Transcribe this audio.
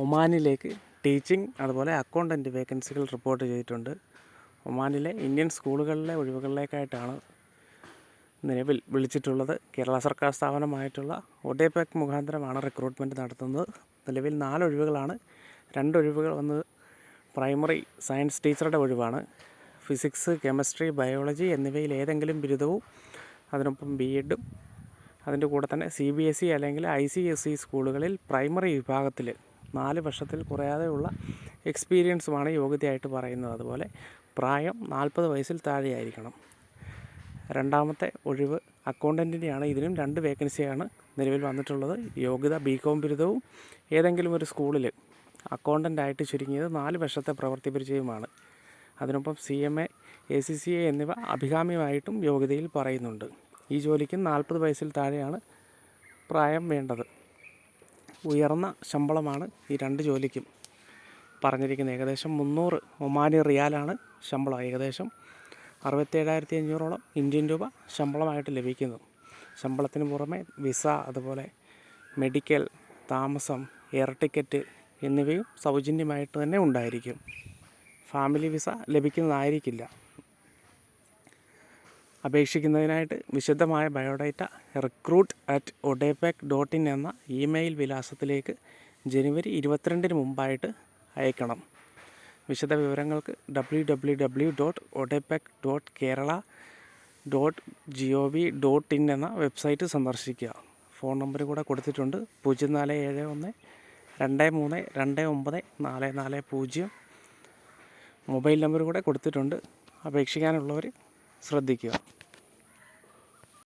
ഒമാനിലേക്ക് teaching അതുപോലെ accountant വേക്കൻസികൾ report ചെയ്തിട്ടുണ്ട്. ഒമാനിലെ ഇന്ത്യൻ സ്കൂളുകളിലെ ഒഴിവുകളിലേക്കായിട്ടാണ് നിലവിൽ വിളിച്ചിട്ടുള്ളത്. കേരള സർക്കാർ സ്ഥാപനമായിട്ടുള്ള ഒഡേപെക് മുഖാന്തരമാണ് റിക്രൂട്ട്മെന്റ് നടത്തുന്നത്. നിലവിൽ നാല് ഒഴിവുകളാണ്. രണ്ട് ഒഴിവുകൾ പ്രൈമറി സയൻസ് ടീച്ചറുടെ ഒഴിവാണ്. ഫിസിക്സ് കെമിസ്ട്രി ബയോളജി എന്നിവയിൽ ഏതെങ്കിലും ബിരുദവും അതിനൊപ്പം ബി എഡും അതിന്റെ കൂടെ തന്നെ സി ബി എസ് ഇ അല്ലെങ്കിൽ ഐ സി എസ് ഇ സ്കൂളുകളിൽ പ്രൈമറി വിഭാഗത്തിൽ നാല് വർഷത്തിൽ കുറയാതെയുള്ള എക്സ്പീരിയൻസുമാണ് യോഗ്യതയായിട്ട് പറയുന്നത്. അതുപോലെ പ്രായം നാൽപ്പത് വയസ്സിൽ താഴെയായിരിക്കണം. രണ്ടാമത്തെ ഒഴിവ് അക്കൗണ്ടന്റിന്റെയാണ് ഇതിനും രണ്ട് വേക്കൻസിയാണ് നിലവിൽ വന്നിട്ടുള്ളത്. യോഗ്യത ബി കോം ബിരുദവും ഏതെങ്കിലും ഒരു സ്കൂളിൽ അക്കൗണ്ടന്റായിട്ട് ചുരുങ്ങിയത് നാല് വർഷത്തെ പ്രവൃത്തി പരിചയമാണ് അതിനൊപ്പം C M A A C C A എന്നിവ അഭികാമ്യമായിട്ടും യോഗ്യതയിൽ പറയുന്നുണ്ട്. ഈ ജോലിക്കും നാൽപ്പത് വയസ്സിൽ താഴെയാണ് പ്രായം വേണ്ടത്. ഉയർന്ന ശമ്പളമാണ് ഈ രണ്ട് ജോലിക്കും പറഞ്ഞിരിക്കുന്നത്. ഏകദേശം മുന്നൂറ് ഒമാനി റിയാലാണ് ശമ്പളം. ഏകദേശം അറുപത്തേഴായിരത്തി അഞ്ഞൂറോളം ഇന്ത്യൻ രൂപ ശമ്പളമായിട്ട് ലഭിക്കുന്നു. ശമ്പളത്തിന് പുറമെ വിസ അതുപോലെ മെഡിക്കൽ താമസം എയർ ടിക്കറ്റ് എന്നിവയും സൗജന്യമായിട്ട് തന്നെ ഉണ്ടായിരിക്കും. ഫാമിലി വിസ ലഭിക്കുന്നതായിരിക്കില്ല. അപേക്ഷിക്കുന്നതിനായിട്ട് വിശദമായ biodata recruit at ODEPC dot in എന്ന ഇമെയിൽ വിലാസത്തിലേക്ക് ജനുവരി ഇരുപത്തിരണ്ടിന് മുമ്പായിട്ട് അയക്കണം. വിശദ വിവരങ്ങൾക്ക് W W W dot ODEPC dot Kerala dot G O V dot in എന്ന വെബ്സൈറ്റ് സന്ദർശിക്കുക. ഫോൺ നമ്പർ കൂടെ കൊടുത്തിട്ടുണ്ട്. പൂജ്യം നാല് ഏഴ് ഒന്ന് രണ്ട് മൂന്ന് രണ്ട് ഒമ്പത് നാല് നാല് പൂജ്യം. മൊബൈൽ നമ്പർ കൂടെ കൊടുത്തിട്ടുണ്ട്. അപേക്ഷിക്കാനുള്ളവർ ശ്രദ്ധിക്കുക.